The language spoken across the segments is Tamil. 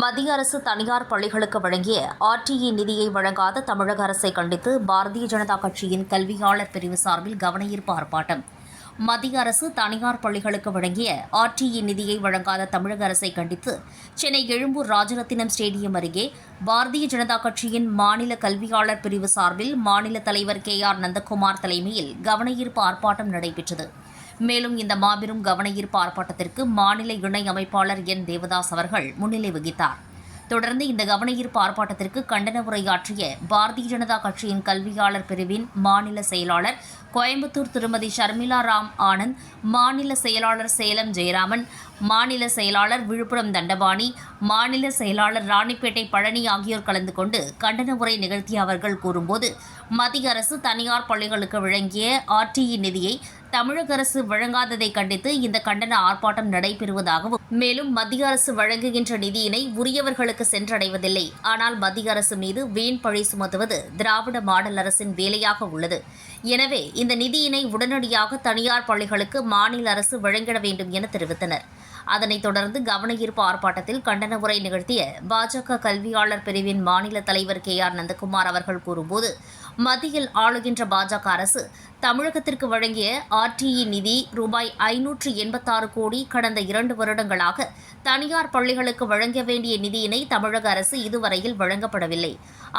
மத்திய அரசு தனியார் பள்ளிகளுக்கு வழங்கிய ஆர்டிஇ நிதியை வழங்காத தமிழக அரசை கண்டித்து பாரதிய ஜனதா கட்சியின் கல்வியாளர் பிரிவு சார்பில் கவனஈர்ப்பு ஆர்ப்பாட்டம். மத்திய அரசு தனியார் பள்ளிகளுக்கு வழங்கிய ஆர்டிஇ நிதியை வழங்காத தமிழக அரசை கண்டித்து சென்னை எழும்பூர் ராஜரத்தினம் ஸ்டேடியம் அருகே பாரதிய ஜனதா கட்சியின் மாநில கல்வியாளர் பிரிவு சார்பில் மாநில தலைவர் கே ஆர் நந்தகுமார் தலைமையில் கவனஈர்ப்பு ஆர்ப்பாட்டம் நடைபெற்றது. மேலும் இந்த மாபெரும் கவனஈர்ப்பு ஆர்ப்பாட்டத்திற்கு மாநில இணை அமைப்பாளர் என். தேவதாஸ் அவர்கள் முன்னிலை வகித்தார். தொடர்ந்து இந்த கவனஈர்ப்பு ஆர்ப்பாட்டத்திற்கு கண்டன உரையாற்றிய பாரதிய ஜனதா கட்சியின் கல்வியாளர் பிரிவின் மாநில செயலாளர் கோயம்புத்தூர் திருமதி ஷர்மிளா ராம் ஆனந்த் மாநில செயலாளர் சேலம் ஜெயராமன் மாநில செயலாளர் விழுப்புரம் தண்டபாணி மாநில செயலாளர் ராணிப்பேட்டை பழனி ஆகியோர் கலந்து கொண்டு கண்டன உரை நிகழ்த்திய அவர்கள் கூறும்போது மத்திய அரசு தனியார் பள்ளிகளுக்கு வழங்கிய ஆர்டிஇ நிதியை தமிழக அரசு வழங்காததை கண்டித்து இந்த கண்டன ஆர்ப்பாட்டம் நடைபெறுவதாகவும் மேலும் மத்திய அரசு வழங்குகின்ற நிதியினை உரியவர்களுக்கு சென்றடைவதில்லை. ஆனால் மத்திய அரசு மீது வீண் பழி சுமத்துவது திராவிட மாடல் அரசின் வேலையாக உள்ளது. எனவே இந்த நிதியினை உடனடியாக தனியார் பள்ளிகளுக்கு மாநில அரசு வழங்கிட வேண்டும் என தெரிவித்தனர். அதனைத் தொடர்ந்து கவனஈர்ப்பு ஆர்ப்பாட்டத்தில் கண்டன உரை நிகழ்த்திய பாஜக கல்வியாளர் பிரிவின் மாநில தலைவர் கே ஆர் நந்தகுமார் அவர்கள் கூறும்போது மத்தியில் ஆளுகின்ற பாஜக அரசு தமிழகத்திற்கு வழங்கிய ஆர்டிஇ நிதி ரூபாய் ஐநூற்று எண்பத்தாறு கோடி கடந்த இரண்டு வருடங்களாக தனியார் பள்ளிகளுக்கு வழங்க வேண்டிய நிதியினை தமிழக அரசு இதுவரையில் வழங்கப்படவில்லை.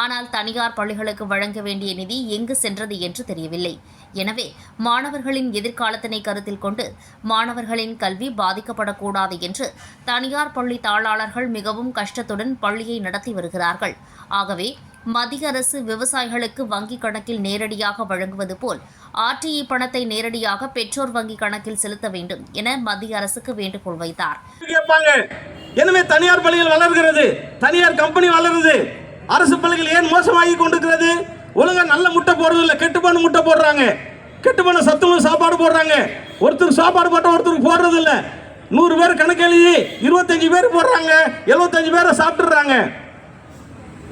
ஆனால் தனியார் பள்ளிகளுக்கு வழங்க வேண்டிய நிதி எங்கு சென்றது என்று தெரியவில்லை. எனவே மாணவர்களின் எதிர்காலத்தினை கருத்தில் கொண்டு மாணவர்களின் கல்வி பாதிக்கப்படக்கூடாது என்று தனியார் பள்ளி தாளாளர்கள் மிகவும் கஷ்டத்துடன் பள்ளியை நடத்தி வருகிறார்கள். ஆகவே மத்திய அரசு விவசாயிகளுக்கு வங்கிக் கணக்கில் நேரடியாக வழங்குவது போல் ஆர்டிஇ பணத்தை நேரடியாக பெற்றோர் வங்கி கணக்கில் செலுத்த வேண்டும் என மத்திய அரசுக்கு வேண்டுகோள் வைத்தார். கேட்பாங்க. எனவே தனியார் பள்ளிகள் வளர்கிறது. தனியார் கம்பெனி வளருது. அரசு பள்ளிகள் ஏன் மோசமாகி கொண்டிருக்கிறது? ஒழுங்கா நல்ல முட்டை போடுறது இல்லை கெட்டுப்பான முட்டை போடுறாங்க. கெட்டுப்பான சத்துணவு சாப்பாடு போடுறாங்க. ஒருத்தர் சாப்பாடு போட்டால் ஒருத்தருக்கு போடுறது இல்லை. நூறு பேர் கணக்கு எழுதி இருபத்தஞ்சு பேர் போடுறாங்க. எழுபத்தஞ்சு பேரை சாப்பிட்டுறாங்க.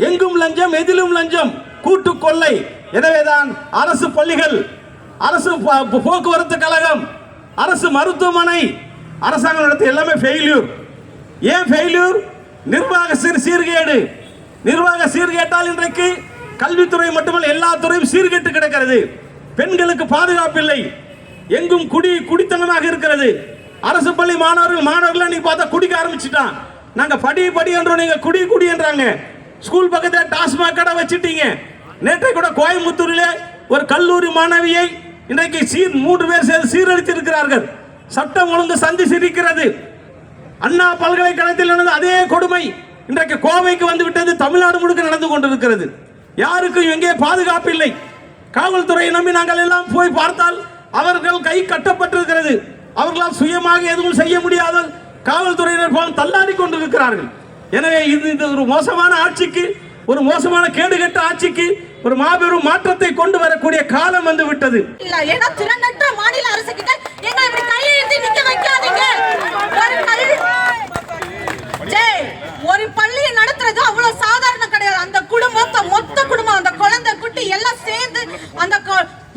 எங்கும் லஞ்சம் எதிலும் லஞ்சம் கூட்டு கொள்ளை. எனவேதான் அரசு பள்ளிகள் அரசு போக்குவரத்து கழகம் அரசு மருத்துவமனை அரசாங்கம் நடத்த எல்லாமே ஃபெயில்யூர் ஏன் ஃபெயில்யூர் நிர்வாக சீர் சீர்கேடு. நிர்வாக சீர்கேட்டால் இன்றைக்கு கல்வித்துறை மட்டுமல்ல எல்லா துறையும் சீர்கேட்டு கிடக்கிறது. பெண்களுக்கு பாதுகாப்பு இல்லை எங்கும் குடி குடித்தனமாக இருக்கிறது. அரசு பள்ளி மாணவர்கள் மாணவர்கள் நீ பார்த்தா குடிக்க ஆரம்பிச்சிட்டான். நாங்கள் படி படி என்றோம் நீங்கள் குடி குடி என்றாங்க. ஸ்கூல் பக்கத்தில் டாஸ்மாக் கடை வச்சுட்டீங்க. நேற்றை கூட கோயம்புத்தூரில் ஒரு கல்லூரி மாணவியை இன்றைக்கு சீர் மூன்று பேர் சேர்ந்து சீரழித்திருக்கிறார்கள். சட்டம் ஒழுங்கு சந்தி சிரிக்கிறது. அண்ணா பல்கலைக்கழகத்தில் நடந்த அதே கொடுமை இன்றைக்கு கோவைக்கு வந்து விட்டது தமிழ்நாடு முழுக்க நடந்து கொண்டிருக்கிறது. யாருக்கும் எங்கே பாதுகாப்பு இல்லை. காவல்துறையை நம்பி நாங்கள் எல்லாம் போய் பார்த்தால் அவர்கள் கை கட்டப்பட்டிருக்கிறது. அவர்களால் சுயமாக எதுவும் செய்ய முடியாத காவல்துறையினர் போல் தள்ளாடி கொண்டிருக்கிறார்கள். எனவே இது இது ஒரு மோசமான ஆட்சிக்கு ஒரு மோசமான கேடுகெட்ட ஆட்சிக்கு ஒரு மாபெரும் மாற்றத்தை கொண்டு வரக்கூடிய காலம் வந்து விட்டது. இல்ல ஏன்னா திறனற்ற மாநில அரசு கிட்ட எங்களை இப்படி கையெழுத்தி நிக்க வைக்காதீங்க. ஒரு கல்வி ஒரு பள்ளியை நடத்துறது அவ்வளவு சாதாரண கிடையாது. அந்த குடும்பம் மொத்த குடும்பம் அந்த குழந்தை குட்டி எல்லாம் சேர்ந்து அந்த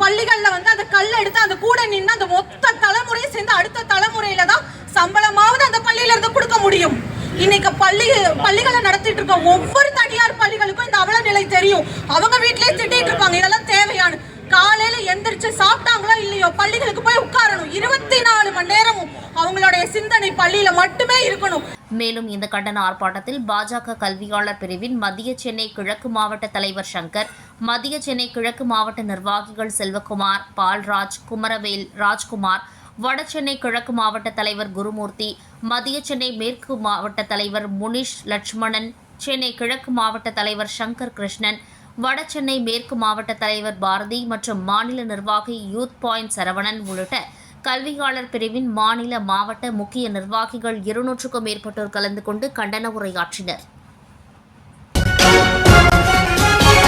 பள்ளிகள்ல வந்து அந்த கல் எடுத்து அந்த கூட நின்று அந்த மொத்த தலைமுறையும் சேர்ந்து அடுத்த தலைமுறையில தான் சம்பளமாவது அந்த பள்ளியில இருந்து கொடுக்க முடியும். இன்னைக்கு பள்ளி பள்ளிகளை நடத்திட்டு இருக்க ஒவ்வொரு தனியார் பள்ளிகளுக்கும் இந்த அவல நிலை தெரியும். அவங்க வீட்லயே திட்டிட்டு இருப்பாங்க இதெல்லாம் தேவையான. காலையில எந்திரிச்சு சாப்பிட்டாங்களோ இல்லையோ? பள்ளிகளுக்கு போய் உட்காரணும். இருபத்தி நாலு மணி நேரமும் அவங்களுடைய சிந்தனை பள்ளியில மட்டுமே இருக்கணும். மேலும் இந்த கண்டன ஆர்ப்பாட்டத்தில் பாஜக கல்வியாளர் பிரிவின் மத்திய சென்னை கிழக்கு மாவட்ட தலைவர் சங்கர் மத்திய சென்னை கிழக்கு மாவட்ட நிர்வாகிகள் செல்வகுமார் பால்ராஜ் குமரவேல் ராஜ்குமார் வடசென்னை கிழக்கு மாவட்ட தலைவர் குருமூர்த்தி மத்திய சென்னை மேற்கு மாவட்ட தலைவர் முனிஷ் லட்சுமணன் சென்னை கிழக்கு மாவட்ட தலைவர் சங்கர் கிருஷ்ணன் வடசென்னை மேற்கு மாவட்ட தலைவர் பாரதி மற்றும் மாநில நிர்வாகி யூத் பாயிண்ட் சரவணன் உள்ளிட்ட கல்வியாளர் பிரிவின் மாநில மாவட்ட முக்கிய நிர்வாகிகள் இருநூற்றுக்கும் மேற்பட்டோர் கலந்து கொண்டு கண்டன உரையாற்றினர்.